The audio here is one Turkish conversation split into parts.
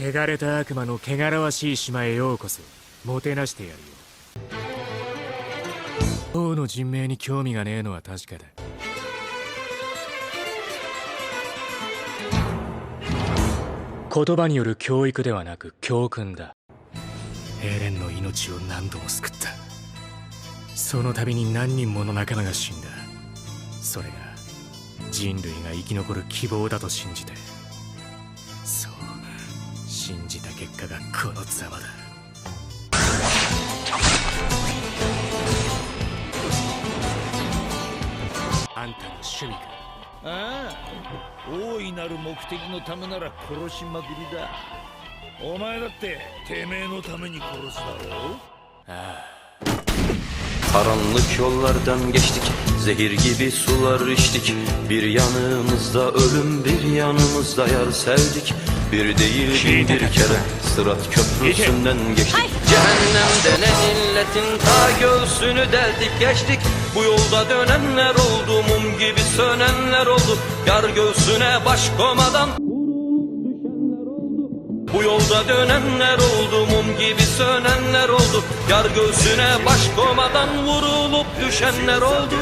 汚れた悪魔の汚らわしい島へようこそ。もてなしてやるよ。王の人命に興味がねえのは確かだ。言葉による教育ではなく教訓だ。エレンの命を何度も救った。その度に何人もの仲間が死んだ。それが人類が生き残る希望だと信じて。結果がこのざまだあんたの趣味かああ大いなる目的のためなら殺しまくりだお前だっててめえのために殺すだろ Karanlık yollardan geçtik Zehir gibi sular içtik. Bir yanımızda ölüm Bir yanımızda yar sevdik. Bir değil bin bir kere Sırat köprüsünden geçtik. Cehennem denen illetin Ta göğsünü deldik geçtik. Bu yolda dönenler oldu Mum gibi sönenler oldu. Yar göğsüne baş komadan bu yolda dönenler oldu, mum gibi sönenler oldu. Yar göğsüne baş komadan vurulup düşenler oldu.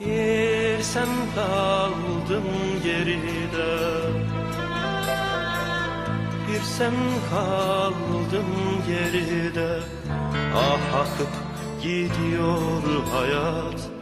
Bir sen kaldın geride Bir sen kaldın geride Ah akıp gidiyor hayat